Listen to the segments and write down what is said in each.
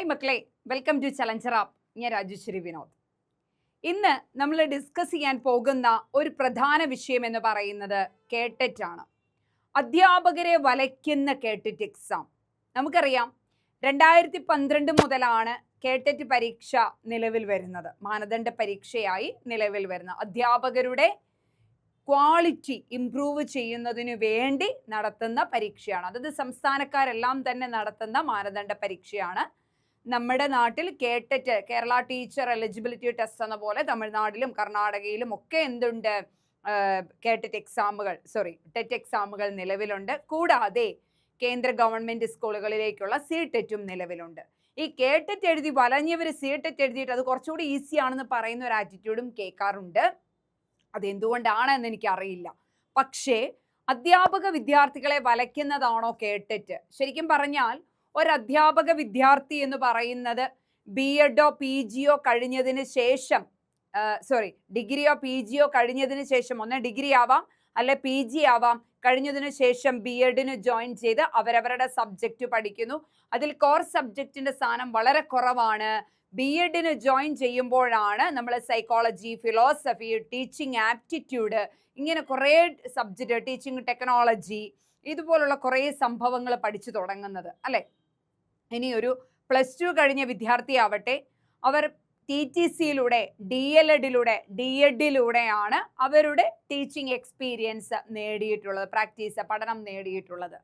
Hi മക്കളെ. Welcome to challenger app ഞാൻ രാജേശ്വരി വിനോദ്. ഇന്ന് നമ്മൾ ഡിസ്കസ് ചെയ്യാൻ പോകുന്ന ഒരു പ്രധാന വിഷയം എന്ന് പറയുന്നത് കേട്ടറ്റ് ആണ് അധ്യാപകരെ വലയ്ക്കുന്ന കേട്ടറ്റ് എക്സാം നമുക്കറിയാം രണ്ടായിരത്തി പന്ത്രണ്ട് മുതലാണ് കേട്ടറ്റ് പരീക്ഷ നിലവിൽ വരുന്നത്. മാനദണ്ഡ പരീക്ഷയായി നിലവിൽ വരുന്നത്. അധ്യാപകരുടെ ക്വാളിറ്റി ഇംപ്രൂവ് ചെയ്യുന്നതിന് വേണ്ടി നടത്തുന്ന പരീക്ഷയാണ്. അതായത് സംസ്ഥാനക്കാരെല്ലാം തന്നെ നടത്തുന്ന മാനദണ്ഡ പരീക്ഷയാണ് നമ്മുടെ നാട്ടിൽ കേട്ടിട്ട് കേരള ടീച്ചർ എലിജിബിലിറ്റി ടെസ്റ്റ് എന്ന പോലെ തമിഴ്നാട്ടിലും കർണാടകയിലും ഒക്കെ എന്തുണ്ട്? കേട്ടിട്ട് എക്സാമുകൾ സോറി ടെറ്റ് എക്സാമുകൾ നിലവിലുണ്ട്. കൂടാതെ കേന്ദ്ര ഗവൺമെന്റ് സ്കൂളുകളിലേക്കുള്ള സി ടെറ്റും നിലവിലുണ്ട്. ഈ കേട്ടിട്ട് എഴുതി വലഞ്ഞവർ സി ടെറ്റ് എഴുതിയിട്ട് അത് കുറച്ചുകൂടി ഈസി ആണെന്ന് പറയുന്ന ഒരു ആറ്റിറ്റ്യൂഡും കേൾക്കാറുണ്ട്. അതെന്തുകൊണ്ടാണ് എന്ന് എനിക്കറിയില്ല. പക്ഷേ അധ്യാപക വിദ്യാർത്ഥികളെ വലയ്ക്കുന്നതാണോ കേട്ടിട്ട്? ശരിക്കും പറഞ്ഞാൽ ഒരു അധ്യാപക വിദ്യാർത്ഥി എന്ന് പറയുന്നത് ബി എഡോ പി ജിയോ കഴിഞ്ഞതിന് ശേഷം സോറി ഡിഗ്രിയോ പി ജിയോ കഴിഞ്ഞതിന് ശേഷം ഒന്ന് ഡിഗ്രി ആവാം അല്ലെ പി ജി ആവാം കഴിഞ്ഞതിന് ശേഷം ബി എഡിന് ജോയിൻ ചെയ്ത് അവരവരുടെ സബ്ജക്റ്റ് പഠിക്കുന്നു. അതിൽ കോർ സബ്ജക്റ്റിന്റെ സ്ഥാനം വളരെ കുറവാണ്. ബി എഡിന് ജോയിൻ ചെയ്യുമ്പോഴാണ് നമ്മൾ സൈക്കോളജി ഫിലോസഫി ടീച്ചിങ് ആപ്റ്റിറ്റ്യൂഡ് ഇങ്ങനെ കുറേ സബ്ജക്റ്റ് ടീച്ചിങ് ടെക്നോളജി ഇതുപോലുള്ള കുറേ സംഭവങ്ങൾ പഠിച്ചു തുടങ്ങുന്നത് അല്ലേ? ഇനി ഒരു പ്ലസ് ടു കഴിഞ്ഞ വിദ്യാർത്ഥി ആവട്ടെ അവർ ടി ടി സിയിലൂടെ ഡി എൽ എഡിലൂടെ ഡി എഡിലൂടെയാണ് അവരുടെ ടീച്ചിങ് എക്സ്പീരിയൻസ് നേടിയിട്ടുള്ളത് പ്രാക്ടീസ് പഠനം നേടിയിട്ടുള്ളത്.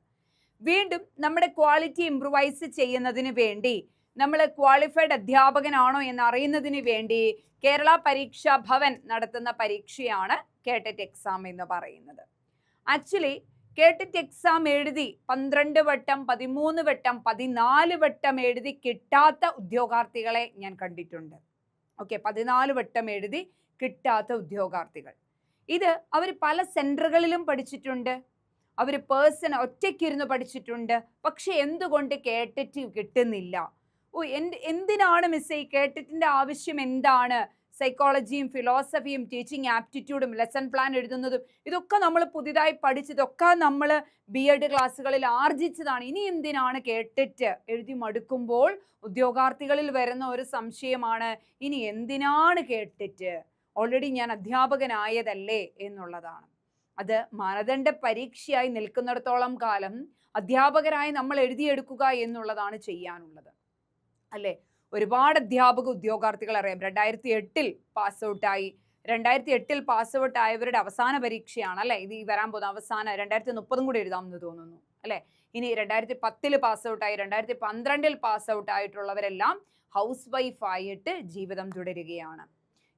വീണ്ടും നമ്മുടെ ക്വാളിറ്റി ഇംപ്രൂവൈസ് ചെയ്യുന്നതിന് വേണ്ടി നമ്മൾ ക്വാളിഫൈഡ് അധ്യാപകനാണോ എന്ന് അറിയുന്നതിന് വേണ്ടി കേരള പരീക്ഷാ ഭവൻ നടത്തുന്ന പരീക്ഷയാണ് കേട്ടറ്റ് എക്സാം എന്ന് പറയുന്നത്. ആക്ച്വലി കേട്ടറ്റ് എക്സാം എഴുതി പന്ത്രണ്ട് വട്ടം പതിമൂന്ന് വട്ടം പതിനാല് വട്ടം എഴുതി കിട്ടാത്ത ഉദ്യോഗാർത്ഥികളെ ഞാൻ കണ്ടിട്ടുണ്ട്. ഓക്കെ പതിനാല് വട്ടം എഴുതി കിട്ടാത്ത ഉദ്യോഗാർത്ഥികൾ. ഇത് അവർ പല സെന്ററുകളിലും പഠിച്ചിട്ടുണ്ട്. അവർ പേഴ്സൺ ഒറ്റയ്ക്കിരുന്ന് പഠിച്ചിട്ടുണ്ട്. പക്ഷെ എന്തുകൊണ്ട് കേട്ടിട്ട് കിട്ടുന്നില്ല? ഓ എന്ത് എന്തിനാണ് മിസ്സേ ഈ കേട്ടിട്ടിന്റെ ആവശ്യം എന്താണ്? സൈക്കോളജിയും ഫിലോസഫിയും ടീച്ചിങ് ആപ്റ്റിറ്റ്യൂഡും ലെസൺ പ്ലാൻ എഴുതുന്നതും ഇതൊക്കെ നമ്മൾ പുതിയതായി പഠിച്ചതൊക്കെ നമ്മൾ ബി എഡ് ക്ലാസ്സുകളിൽ ആർജിച്ചതാണ്. ഇനി എന്തിനാണ് കേട്ടിട്ട് എഴുതി മടുക്കുമ്പോൾ ഉദ്യോഗാർത്ഥികളിൽ വരുന്ന ഒരു സംശയമാണ് ഇനി എന്തിനാണ് കേട്ടിട്ട്? ഓൾറെഡി ഞാൻ അധ്യാപകനായതല്ലേ എന്നുള്ളതാണ്. അത് മാനദണ്ഡ പരീക്ഷയായി നിൽക്കുന്നിടത്തോളം കാലം അധ്യാപകരായി നമ്മൾ എഴുതിയെടുക്കുക എന്നുള്ളതാണ് ചെയ്യാനുള്ളത്. അല്ലേ? ഒരുപാട് അധ്യാപക ഉദ്യോഗാർത്ഥികൾ അറിയാം. രണ്ടായിരത്തി എട്ടിൽ പാസ് ഔട്ടായി. രണ്ടായിരത്തി എട്ടിൽ പാസ് ഔട്ട് ആയവരുടെ അവസാന പരീക്ഷയാണ് അല്ലേ? ഇത് ഈ വരാൻ പോകുന്ന അവസാന രണ്ടായിരത്തി മുപ്പതും കൂടി എഴുതാമെന്ന് തോന്നുന്നു അല്ലേ? ഇനി രണ്ടായിരത്തി പത്തിൽ പാസ് ഔട്ടായി രണ്ടായിരത്തി പന്ത്രണ്ടിൽ പാസ് ഔട്ട് ആയിട്ടുള്ളവരെല്ലാം ഹൗസ് വൈഫ് ആയിട്ട് ജീവിതം തുടരുകയാണ്.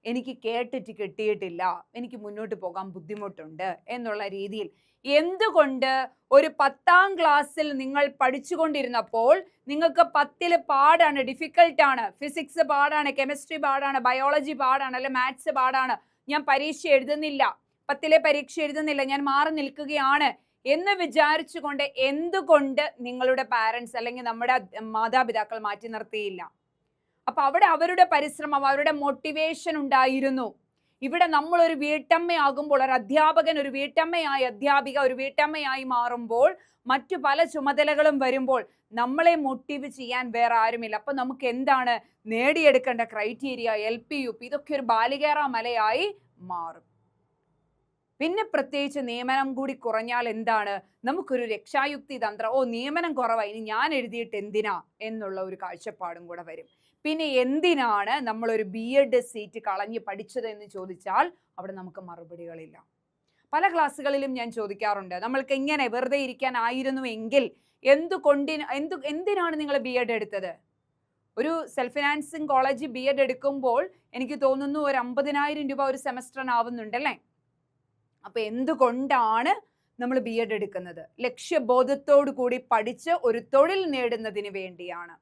എനിക്ക് കേട്ടിട്ട് കിട്ടിയിട്ടില്ല. എനിക്ക് മുന്നോട്ട് പോകാൻ ബുദ്ധിമുട്ടുണ്ട് എന്നുള്ള രീതിയിൽ എന്തുകൊണ്ട് ഒരു പത്താം ക്ലാസ്സിൽ നിങ്ങൾ പഠിച്ചുകൊണ്ടിരുന്നപ്പോൾ നിങ്ങൾക്ക് പത്തിൽ പാടാണ് ഡിഫിക്കൽട്ടാണ് ഫിസിക്സ് പാടാണ് കെമിസ്ട്രി പാടാണ് ബയോളജി പാടാണ് അല്ലെ മാത്സ് പാടാണ്. ഞാൻ പരീക്ഷ എഴുതുന്നില്ല. പത്തിലെ പരീക്ഷ എഴുതുന്നില്ല. ഞാൻ മാറി നിൽക്കുകയാണ് എന്ന് വിചാരിച്ചുകൊണ്ട് എന്തുകൊണ്ട് നിങ്ങളുടെ പാരൻസ് അല്ലെങ്കിൽ നമ്മുടെ മാതാപിതാക്കൾ മാറ്റി നിർത്തിയില്ല? അപ്പൊ അവിടെ അവരുടെ പരിശ്രമം അവരുടെ മോട്ടിവേഷൻ ഉണ്ടായിരുന്നു. ഇവിടെ നമ്മൾ ഒരു വീട്ടമ്മയാകുമ്പോൾ ഒരു അധ്യാപകൻ ഒരു വീട്ടമ്മയായി അധ്യാപിക ഒരു വീട്ടമ്മയായി മാറുമ്പോൾ മറ്റു പല ചുമതലകളും വരുമ്പോൾ നമ്മളെ മോട്ടീവ് ചെയ്യാൻ വേറെ ആരുമില്ല. അപ്പൊ നമുക്ക് എന്താണ്? നേടിയെടുക്കേണ്ട criteria L P U P ഇതൊക്കെ ഒരു ബാലികേറ മലയായി മാറും. പിന്നെ പ്രത്യേകിച്ച് നിയമനം കൂടി കുറഞ്ഞാൽ എന്താണ്? നമുക്കൊരു രക്ഷായുക്തി തന്ത്രം ഓ നിയമനം കുറവായി ഇനി ഞാൻ എഴുതിയിട്ട് എന്തിനാ? എന്നുള്ള ഒരു കാഴ്ചപ്പാടും കൂടെ വരും. പിന്നെ എന്തിനാണ് നമ്മളൊരു ബി എഡ് സീറ്റ് കളഞ്ഞ് പഠിച്ചത് എന്ന് ചോദിച്ചാൽ അവിടെ നമുക്ക് മറുപടികളില്ല. പല ക്ലാസ്സുകളിലും ഞാൻ ചോദിക്കാറുണ്ട് നമ്മൾക്ക് എങ്ങനെ വെറുതെ ഇരിക്കാനായിരുന്നു എങ്കിൽ എന്തുകൊണ്ടിന് എന്തു എന്തിനാണ് നിങ്ങൾ ബി എഡ് എടുത്തത്? ഒരു self financing college B Ed എടുക്കുമ്പോൾ എനിക്ക് തോന്നുന്നു ഒരു അമ്പതിനായിരം രൂപ ഒരു സെമസ്റ്ററിനാവുന്നുണ്ടല്ലേ അപ്പൊ എന്തുകൊണ്ടാണ് നമ്മൾ ബി എഡ് എടുക്കുന്നത്? ലക്ഷ്യബോധത്തോടു കൂടി പഠിച്ച് ഒരു തൊഴിൽ നേടുന്നതിന് വേണ്ടിയാണ്.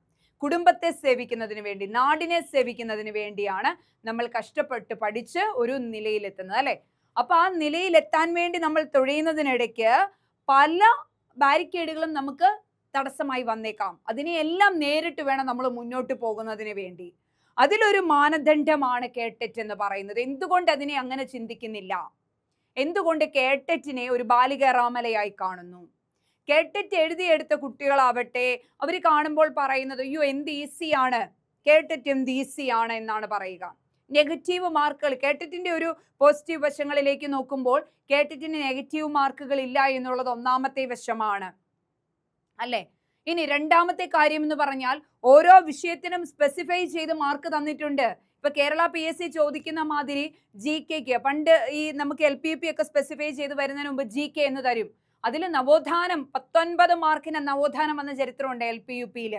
കുടുംബത്തെ സേവിക്കുന്നതിന് വേണ്ടി നാടിനെ സേവിക്കുന്നതിന് വേണ്ടിയാണ് നമ്മൾ കഷ്ടപ്പെട്ട് പഠിച്ച് ഒരു നിലയിലെത്തുന്നത് അല്ലേ? അപ്പോൾ ആ നിലയിലെത്താൻ വേണ്ടി നമ്മൾ തുഴയുന്നതിനിടയ്ക്ക് പല ബാരിക്കേഡുകളും നമുക്ക് തടസ്സമായി വന്നേക്കാം. അതിനെയെല്ലാം നേരിട്ട് വേണം നമ്മൾ മുന്നോട്ട് പോകുന്നതിന് വേണ്ടി. അതിലൊരു മാനദണ്ഡമാണ് കേട്ടറ്റ് എന്ന് പറയുന്നത്. എന്തുകൊണ്ട് അതിനെ അങ്ങനെ ചിന്തിക്കുന്നില്ല? എന്തുകൊണ്ട് കേട്ടറ്റിനെ ഒരു ബാലിക റാമലയായി കാണുന്നു? കേട്ടറ്റ് എഴുതിയെടുത്ത കുട്ടികളാവട്ടെ അവർ കാണുമ്പോൾ പറയുന്നത് അയ്യോ എന്ത് ഈസിയാണ്? കേട്ടറ്റ് എന്ത് ഈസിയാണ്? എന്നാണ് പറയുക. നെഗറ്റീവ് മാർക്കുകൾ കേട്ടറ്റിന്റെ ഒരു പോസിറ്റീവ് വശങ്ങളിലേക്ക് നോക്കുമ്പോൾ കേട്ടറ്റിന് നെഗറ്റീവ് മാർക്കുകൾ ഇല്ല എന്നുള്ളത് ഒന്നാമത്തെ വശമാണ്. അല്ലേ? ഇനി രണ്ടാമത്തെ കാര്യം എന്ന് പറഞ്ഞാൽ ഓരോ വിഷയത്തിനും സ്പെസിഫൈ ചെയ്ത് മാർക്ക് തന്നിട്ടുണ്ട്. ഇപ്പൊ കേരള പി എസ് സി ചോദിക്കുന്ന മാതിരി ജി കെക്ക് പണ്ട് ഈ നമുക്ക് എൽ പി പി ഒക്കെ സ്പെസിഫൈ ചെയ്ത് വരുന്നതിന് മുമ്പ് ജി കെ എന്ന് തരും. അതിൽ നവോത്ഥാനം പത്തൊൻപത് മാർക്കിന് നവോത്ഥാനം എന്ന ചരിത്രമുണ്ട് എൽ പി യു പിയിൽ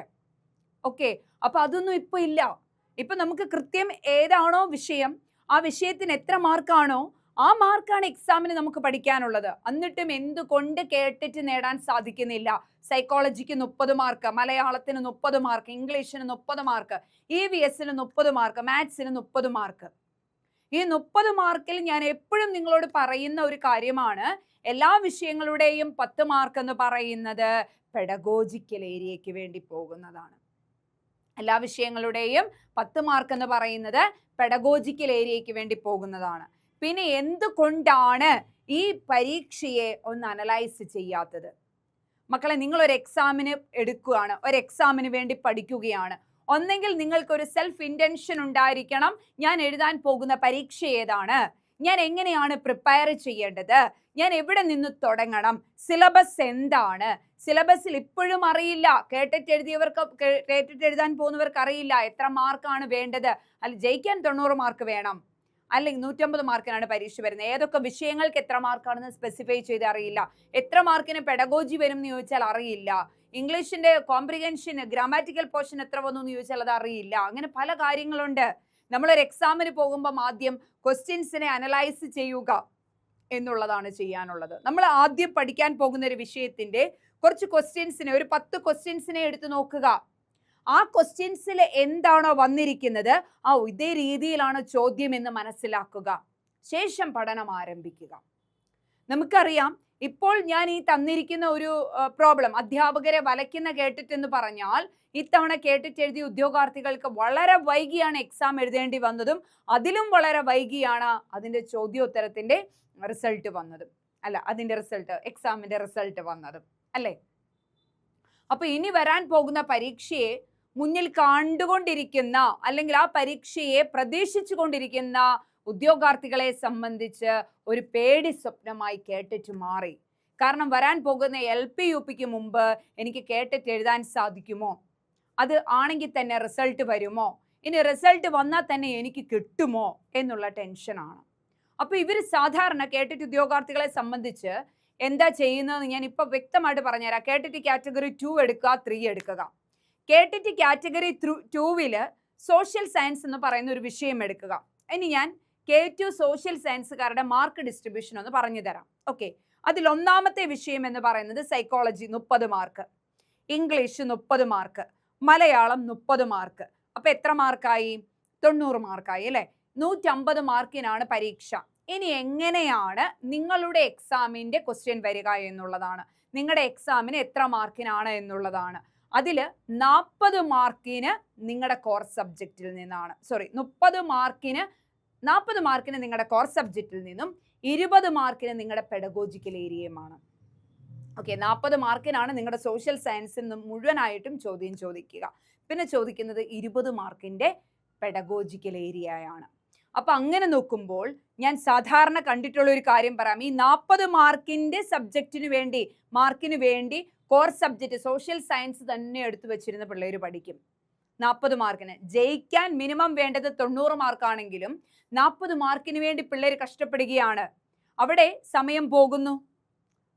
ഓക്കെ അപ്പൊ അതൊന്നും ഇപ്പൊ ഇല്ല. ഇപ്പൊ നമുക്ക് കൃത്യം ഏതാണോ വിഷയം ആ വിഷയത്തിന് എത്ര മാർക്കാണോ ആ മാർക്കാണ് എക്സാമിന് നമുക്ക് പഠിക്കാനുള്ളത്. എന്നിട്ടും എന്തുകൊണ്ട് കേട്ടിട്ട് നേടാൻ സാധിക്കുന്നില്ല? സൈക്കോളജിക്ക് മുപ്പത് മാർക്ക് മലയാളത്തിന് മുപ്പത് മാർക്ക് ഇംഗ്ലീഷിന് മുപ്പത് മാർക്ക് ഇ വി എസിന് മുപ്പത് മാർക്ക് മാത്സിന് മുപ്പത് മാർക്ക് ഈ മുപ്പത് മാർക്കിൽ ഞാൻ എപ്പോഴും നിങ്ങളോട് പറയുന്ന ഒരു കാര്യമാണ് എല്ലാ വിഷയങ്ങളുടെയും പത്ത് മാർക്ക് എന്ന് പറയുന്നത് പെഡഗോജിക്കൽ ഏരിയയ്ക്ക് വേണ്ടി പോകുന്നതാണ്. എല്ലാ വിഷയങ്ങളുടെയും പത്ത് മാർക്ക് എന്ന് പറയുന്നത് പെഡഗോജിക്കൽ ഏരിയയ്ക്ക് വേണ്ടി പോകുന്നതാണ്. പിന്നെ എന്തുകൊണ്ടാണ് ഈ പരീക്ഷയെ ഒന്ന് അനലൈസ് ചെയ്യാത്തത്? മക്കളെ നിങ്ങൾ ഒരു എക്സാമിന് എടുക്കുകയാണ്. ഒരു എക്സാമിന് വേണ്ടി പഠിക്കുകയാണ്. ഒന്നെങ്കിൽ നിങ്ങൾക്ക് ഒരു സെൽഫ് ഇന്റൻഷൻ ഉണ്ടായിരിക്കണം. ഞാൻ എഴുതാൻ പോകുന്ന പരീക്ഷ ഏതാണ്? ഞാൻ എങ്ങനെയാണ് പ്രിപ്പയർ ചെയ്യേണ്ടത്? ഞാൻ എവിടെ നിന്ന് തുടങ്ങണം? സിലബസ് എന്താണ്? സിലബസിൽ ഇപ്പോഴും അറിയില്ല. കേട്ടിട്ട് എഴുതിയവർക്ക് കേട്ടിട്ട് എഴുതാൻ പോകുന്നവർക്ക് അറിയില്ല. എത്ര മാർക്കാണ് വേണ്ടത്? അല്ല ജയിക്കാൻ തൊണ്ണൂറ് മാർക്ക് വേണം. അല്ലെങ്കിൽ നൂറ്റമ്പത് മാർക്കിനാണ് പരീക്ഷ വരുന്നത്. ഏതൊക്കെ വിഷയങ്ങൾക്ക് എത്ര മാർക്കാണെന്ന് സ്പെസിഫൈ ചെയ്ത് അറിയില്ല. എത്ര മാർക്കിന് പെഡഗോജി വരും എന്ന് ചോദിച്ചാൽ അറിയില്ല. ഇംഗ്ലീഷിന്റെ കോംപ്രിഹെൻഷൻ ഗ്രാമാറ്റിക്കൽ പോർഷൻ എത്ര വന്നു എന്ന് ചോദിച്ചാൽ അത് അറിയില്ല. അങ്ങനെ പല കാര്യങ്ങളുണ്ട്. നമ്മളൊരു എക്സാമിന് പോകുമ്പോൾ ആദ്യം ക്വസ്റ്റ്യൻസിനെ അനലൈസ് ചെയ്യുക എന്നുള്ളതാണ് ചെയ്യാനുള്ളത്. നമ്മൾ ആദ്യം പഠിക്കാൻ പോകുന്ന ഒരു വിഷയത്തിന്റെ കുറച്ച് ക്വസ്റ്റ്യൻസിനെ ഒരു പത്ത് ക്വസ്റ്റ്യൻസിനെ എടുത്ത് നോക്കുക. ആ ക്വസ്റ്റ്യൻസിൽ എന്താണോ വന്നിരിക്കുന്നത് ആ ഇതേ രീതിയിലാണ് ചോദ്യം എന്ന് മനസ്സിലാക്കുക. ശേഷം പഠനം ആരംഭിക്കുക. നമുക്കറിയാം ഇപ്പോൾ ഞാൻ ഈ തന്നിരിക്കുന്ന ഒരു പ്രോബ്ലം അധ്യാപകരെ വലയ്ക്കുന്ന കേട്ടിട്ടെന്ന് പറഞ്ഞാൽ ഇത്തവണ കേട്ടിട്ട് എഴുതിയ ഉദ്യോഗാർത്ഥികൾക്ക് വളരെ വൈകിയാണ് എക്സാം എഴുതേണ്ടി വന്നതും അതിലും വളരെ വൈകിയാണ് അതിന്റെ ചോദ്യോത്തരത്തിന്റെ റിസൾട്ട് വന്നതും. അല്ല അതിന്റെ റിസൾട്ട് എക്സാമിന്റെ റിസൾട്ട് വന്നതും. അല്ലേ? അപ്പൊ ഇനി വരാൻ പോകുന്ന പരീക്ഷയെ മുന്നിൽ കണ്ടുകൊണ്ടിരിക്കുന്ന അല്ലെങ്കിൽ ആ പരീക്ഷയെ പ്രതീക്ഷിച്ചു കൊണ്ടിരിക്കുന്ന ഉദ്യോഗാർത്ഥികളെ സംബന്ധിച്ച് ഒരു പേടി സ്വപ്നമായി കേട്ടിട്ട് മാറി. കാരണം വരാൻ പോകുന്ന എൽ പി യു പിക്ക് മുമ്പ് എനിക്ക് കേട്ടിട്ട് എഴുതാൻ സാധിക്കുമോ? അത് ആണെങ്കിൽ തന്നെ റിസൾട്ട് വരുമോ? ഇനി റിസൾട്ട് വന്നാൽ തന്നെ എനിക്ക് കിട്ടുമോ? എന്നുള്ള ടെൻഷനാണ് അപ്പോൾ ഇവർ സാധാരണ കേട്ടിട്ട് ഉദ്യോഗാർത്ഥികളെ സംബന്ധിച്ച് എന്താ ചെയ്യുന്നതെന്ന് ഞാൻ ഇപ്പൊ വ്യക്തമായിട്ട് പറഞ്ഞുതരാം. കേട്ടിട്ട് കാറ്റഗറി ടു എടുക്കുക ത്രീ എടുക്കുക. കേട്ടിട്ട് കാറ്റഗറി ത്രൂ ടൂവിൽ സോഷ്യൽ സയൻസ് എന്ന് പറയുന്ന ഒരു വിഷയം എടുക്കുക. ഇനി ഞാൻ കെ ടു സോഷ്യൽ സയൻസുകാരുടെ മാർക്ക് ഡിസ്ട്രിബ്യൂഷൻ ഒന്ന് പറഞ്ഞു തരാം. ഓക്കെ അതിൽ ഒന്നാമത്തെ വിഷയം എന്ന് പറയുന്നത് സൈക്കോളജി മുപ്പത് മാർക്ക് ഇംഗ്ലീഷ് മുപ്പത് മാർക്ക് മലയാളം മുപ്പത് മാർക്ക് അപ്പൊ എത്ര മാർക്കായി തൊണ്ണൂറ് മാർക്കായി അല്ലെ? നൂറ്റമ്പത് മാർക്കിനാണ് പരീക്ഷ. ഇനി എങ്ങനെയാണ് നിങ്ങളുടെ എക്സാമിന്റെ ക്വസ്റ്റ്യൻ വരിക എന്നുള്ളതാണ്? നിങ്ങളുടെ എക്സാമിന് എത്ര മാർക്കിനാണ് എന്നുള്ളതാണ്. അതിൽ നാൽപ്പത് മാർക്കിന് നിങ്ങളുടെ കോർ സബ്ജക്റ്റിൽ നിന്നാണ്. സോറി മുപ്പത് മാർക്കിന് നാൽപ്പത് മാർക്കിന് നിങ്ങളുടെ കോർ സബ്ജക്റ്റിൽ നിന്നും ഇരുപത് മാർക്കിന് നിങ്ങളുടെ പെഡഗോജിക്കൽ ഏരിയയുമാണ് ഓക്കെ നാൽപ്പത് മാർക്കിനാണ് നിങ്ങളുടെ സോഷ്യൽ സയൻസിൽ നിന്നും മുഴുവനായിട്ടും ചോദ്യം ചോദിക്കുക. പിന്നെ ചോദിക്കുന്നത് ഇരുപത് മാർക്കിന്റെ പെഡഗോജിക്കൽ ഏരിയയാണ് അപ്പം അങ്ങനെ നോക്കുമ്പോൾ ഞാൻ സാധാരണ കണ്ടിട്ടുള്ള ഒരു കാര്യം പറയാം. ഈ നാൽപ്പത് മാർക്കിന്റെ സബ്ജക്റ്റിന് വേണ്ടി മാർക്കിന് വേണ്ടി കോർ സബ്ജക്റ്റ് സോഷ്യൽ സയൻസ് തന്നെ എടുത്തു വെച്ചിരുന്ന പിള്ളേർ പഠിക്കും. നാൽപ്പത് മാർക്കിന് ജയിക്കാൻ മിനിമം വേണ്ടത് തൊണ്ണൂറ് മാർക്കാണെങ്കിലും നാൽപ്പത് മാർക്കിന് വേണ്ടി പിള്ളേർ കഷ്ടപ്പെടുകയാണ്. അവിടെ സമയം പോകുന്നു.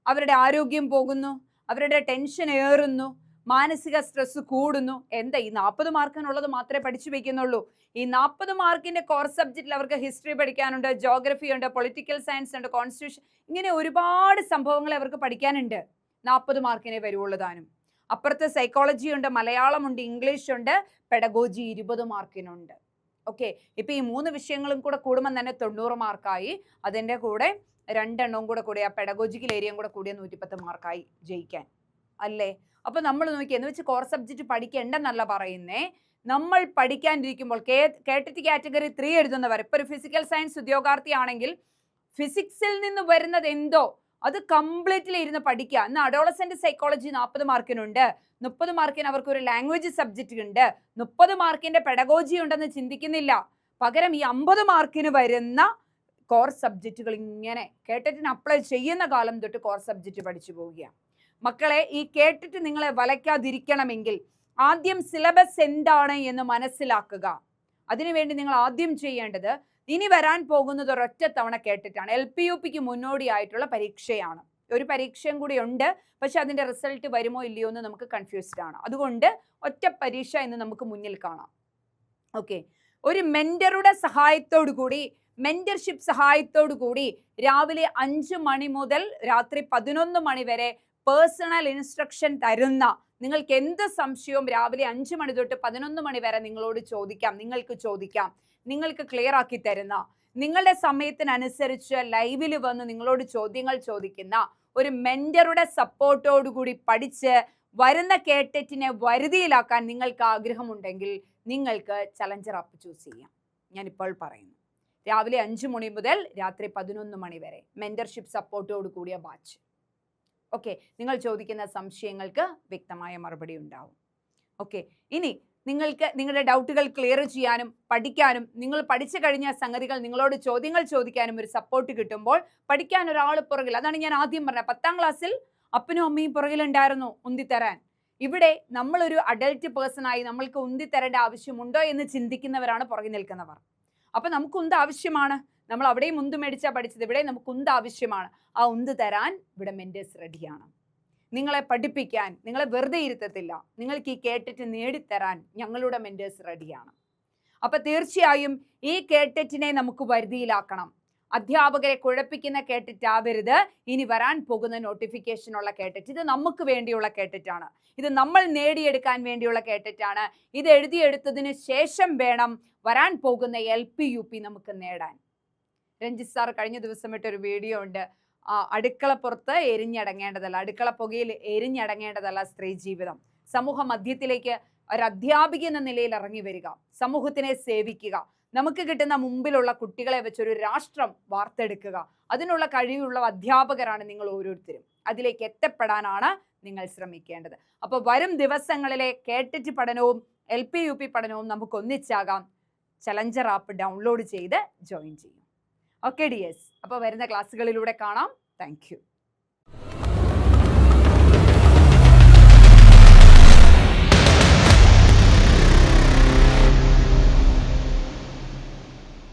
അവരുടെ ആരോഗ്യം പോകുന്നു. അവരുടെ ടെൻഷൻ ഏറുന്നു. മാനസിക സ്ട്രെസ് കൂടുന്നു. എന്താ ഈ നാൽപ്പത് മാർക്കിനുള്ളത് മാത്രമേ പഠിച്ചു വയ്ക്കുന്നുള്ളൂ? ഈ നാൽപ്പത് മാർക്കിന്റെ കോർ സബ്ജക്റ്റിൽ അവർക്ക് ഹിസ്റ്ററി പഠിക്കാനുണ്ട് ജോഗ്രഫി ഉണ്ട് പൊളിറ്റിക്കൽ സയൻസ് ഉണ്ട് കോൺസ്റ്റിറ്റ്യൂഷൻ ഇങ്ങനെ ഒരുപാട് സംഭവങ്ങൾ അവർക്ക് പഠിക്കാനുണ്ട്. നാൽപ്പത് മാർക്കിനെ വരുവുള്ളതാനും അപ്പുറത്ത് സൈക്കോളജി ഉണ്ട് മലയാളമുണ്ട് ഇംഗ്ലീഷ് ഉണ്ട് പെഡഗോജി ഇരുപത് മാർക്കിനുണ്ട്. ഓക്കെ ഇപ്പൊ ഈ മൂന്ന് വിഷയങ്ങളും കൂടെ കൂടുമ്പോൾ തന്നെ തൊണ്ണൂറ് മാർക്കായി. അതിന്റെ കൂടെ രണ്ടെണ്ണവും കൂടെ കൂടി ആ പെഡഗോജിക്കൽ ഏരിയയും കൂടെ കൂടിയ നൂറ്റിപ്പത്ത് മാർക്കായി ജയിക്കാൻ. അല്ലേ? അപ്പോൾ നമ്മൾ നോക്കി എന്ന് വെച്ച് കോർ സബ്ജക്റ്റ് പഠിക്കേണ്ടെന്നല്ല പറയുന്നേ നമ്മൾ പഠിക്കാനിരിക്കുമ്പോൾ കേ കേട്ടിട്ട് കാറ്റഗറി ത്രീ എഴുതുന്നവർ ഇപ്പൊ ഒരു ഫിസിക്കൽ സയൻസ് ഉദ്യോഗാർത്ഥിയാണെങ്കിൽ ഫിസിക്സിൽ നിന്ന് വരുന്നത് എന്തോ? അത് കംപ്ലീറ്റ്ലി ഇരുന്ന് പഠിക്കുക ഇന്ന് അഡോളസെന്റ് സൈക്കോളജി നാൽപ്പത് മാർക്കിനുണ്ട്. മുപ്പത് മാർക്കിന് അവർക്ക് ഒരു ലാംഗ്വേജ് സബ്ജക്റ്റ് ഉണ്ട്. മുപ്പത് മാർക്കിന്റെ പെഡഗോജി ഉണ്ടെന്ന് ചിന്തിക്കുന്നില്ല. പകരം ഈ അമ്പത് മാർക്കിന് വരുന്ന കോർ സബ്ജക്റ്റുകൾ ഇങ്ങനെ കേട്ടിട്ടിന് അപ്ലൈ ചെയ്യുന്ന കാലം തൊട്ട് കോർ സബ്ജക്റ്റ് പഠിച്ചു പോവുക മക്കളെ ഈ കേട്ടിട്ട് നിങ്ങളെ വലയ്ക്കാതിരിക്കണമെങ്കിൽ ആദ്യം സിലബസ് എന്താണ് എന്ന് മനസ്സിലാക്കുക. അതിനുവേണ്ടി നിങ്ങൾ ആദ്യം ചെയ്യേണ്ടത് ഇനി വരാൻ പോകുന്നത് ഒരൊറ്റ തവണ കേട്ടിട്ടാണ്. എൽ പി യു പിക്ക് മുന്നോടിയായിട്ടുള്ള പരീക്ഷയാണ്. ഒരു പരീക്ഷയും കൂടി ഉണ്ട്. പക്ഷെ അതിന്റെ റിസൾട്ട് വരുമോ ഇല്ലയോ എന്ന് നമുക്ക് കൺഫ്യൂസ്ഡ് ആണ്. അതുകൊണ്ട് ഒറ്റ പരീക്ഷ എന്ന് നമുക്ക് മുന്നിൽ കാണാം. ഓക്കെ. ഒരു മെന്ററുടെ സഹായത്തോടു കൂടി മെന്റർഷിപ്പ് സഹായത്തോടു കൂടി രാവിലെ അഞ്ച് മണി മുതൽ രാത്രി പതിനൊന്ന് മണി വരെ പേഴ്സണൽ ഇൻസ്ട്രക്ഷൻ തരുന്ന നിങ്ങൾക്ക് എന്ത് സംശയവും രാവിലെ അഞ്ച് മണി തൊട്ട് പതിനൊന്ന് മണി വരെ നിങ്ങളോട് ചോദിക്കാം. നിങ്ങൾക്ക് ചോദിക്കാം. നിങ്ങൾക്ക് ക്ലിയർ ആക്കി തരുന്ന. നിങ്ങളുടെ സമയത്തിനനുസരിച്ച് ലൈവിൽ വന്ന് നിങ്ങളോട് ചോദ്യങ്ങൾ ചോദിക്കുന്ന ഒരു മെന്ററുടെ സപ്പോർട്ടോടുകൂടി പഠിച്ച് വരുന്ന കേട്ടറ്റിനെ വരുതിയിലാക്കാൻ നിങ്ങൾക്ക് ആഗ്രഹമുണ്ടെങ്കിൽ നിങ്ങൾക്ക് ചലഞ്ചർ ആപ്പ് ചൂസ് ചെയ്യാം. ഞാനിപ്പോൾ പറയുന്നു. രാവിലെ അഞ്ച് മണി മുതൽ രാത്രി പതിനൊന്ന് മണി വരെ മെന്റർഷിപ്പ് സപ്പോർട്ടോട് കൂടിയ ബാച്ച് ഓക്കെ നിങ്ങൾ ചോദിക്കുന്ന സംശയങ്ങൾക്ക് വ്യക്തമായ മറുപടി ഉണ്ടാവും. ഓക്കെ ഇനി നിങ്ങൾക്ക് നിങ്ങളുടെ ഡൗട്ടുകൾ ക്ലിയർ ചെയ്യാനും പഠിക്കാനും നിങ്ങൾ പഠിച്ചു കഴിഞ്ഞ സംഗതികൾ നിങ്ങളോട് ചോദ്യങ്ങൾ ചോദിക്കാനും ഒരു സപ്പോർട്ട് കിട്ടുമ്പോൾ പഠിക്കാൻ ഒരാൾ പുറകിൽ അതാണ് ഞാൻ ആദ്യം പറഞ്ഞത്. പത്താം ക്ലാസ്സിൽ അപ്പനും അമ്മയും പുറകിലുണ്ടായിരുന്നു ഉന്തിത്തരാൻ. ഇവിടെ നമ്മളൊരു അഡൽറ്റ് പേഴ്സണായി നമ്മൾക്ക് ഉന്തിത്തരേണ്ട ആവശ്യമുണ്ടോ എന്ന് ചിന്തിക്കുന്നവരാണ് പുറകിൽ നിൽക്കുന്നവർ. അപ്പൊ നമുക്ക് ഉന്ത് ആവശ്യമാണ്. നമ്മൾ അവിടെയും ഉന്ത് മേടിച്ചാൽ പഠിച്ചത് ഇവിടെ നമുക്ക് ഉന്ത് ആവശ്യമാണ്. ആ ഉന്ത് തരാൻ ഇവിടെ മെന്റേഴ്സ് റെഡിയാണ് നിങ്ങളെ പഠിപ്പിക്കാൻ നിങ്ങളെ വെറുതെ ഇരുത്തത്തില്ല. നിങ്ങൾക്ക് ഈ കേട്ടിട്ട് നേടിത്തരാൻ ഞങ്ങളുടെ മെന്റേഴ്സ് റെഡിയാണ് അപ്പോൾ തീർച്ചയായും ഈ കേട്ടറ്റിനെ നമുക്ക് വരുതിയിലാക്കണം അധ്യാപകരെ കുഴപ്പിക്കുന്ന കേട്ടിട്ടാവരുത് ഇനി വരാൻ പോകുന്ന നോട്ടിഫിക്കേഷനുള്ള കേട്ടിട്ട് ഇത് നമുക്ക് വേണ്ടിയുള്ള കേട്ടിട്ടാണ് ഇത് നമ്മൾ നേടിയെടുക്കാൻ വേണ്ടിയുള്ള കേട്ടിട്ടാണ് ഇത് എഴുതിയെടുത്തതിന് ശേഷം വേണം വരാൻ പോകുന്ന എൽ പി യു പി നമുക്ക് നേടാൻ. രഞ്ജിത്ത് സാർ കഴിഞ്ഞ ദിവസം ഇട്ടൊരു വീഡിയോ ഉണ്ട്. അടുക്കളപ്പുറത്ത് എരിഞ്ഞടങ്ങേണ്ടതല്ല അടുക്കള പുകയിൽ എരിഞ്ഞടങ്ങേണ്ടതല്ല സ്ത്രീ ജീവിതം. സമൂഹ മധ്യത്തിലേക്ക് ഒരു അധ്യാപിക എന്ന നിലയിൽ ഇറങ്ങി വരിക സമൂഹത്തിനെ സേവിക്കുക നമുക്ക് കിട്ടുന്ന മുമ്പിലുള്ള കുട്ടികളെ വെച്ചൊരു രാഷ്ട്രം വാർത്തെടുക്കുക അതിനുള്ള കഴിവുള്ള അധ്യാപകരാണ് നിങ്ങൾ ഓരോരുത്തരും. അതിലേക്ക് എത്തപ്പെടാനാണ് നിങ്ങൾ ശ്രമിക്കേണ്ടത്. അപ്പോൾ വരും ദിവസങ്ങളിലെ കേട്ടിട്ട് പഠനവും എൽ പി യു പി പഠനവും നമുക്ക് ഒന്നിച്ചാകാം ചലഞ്ചർ ആപ്പ് ഡൗൺലോഡ് ചെയ്ത് ജോയിൻ ചെയ്യും. Okay dears. അപ്പോൾ വരുന്ന ക്ലാസ്സുകളിലൂടെ കാണാം. താങ്ക്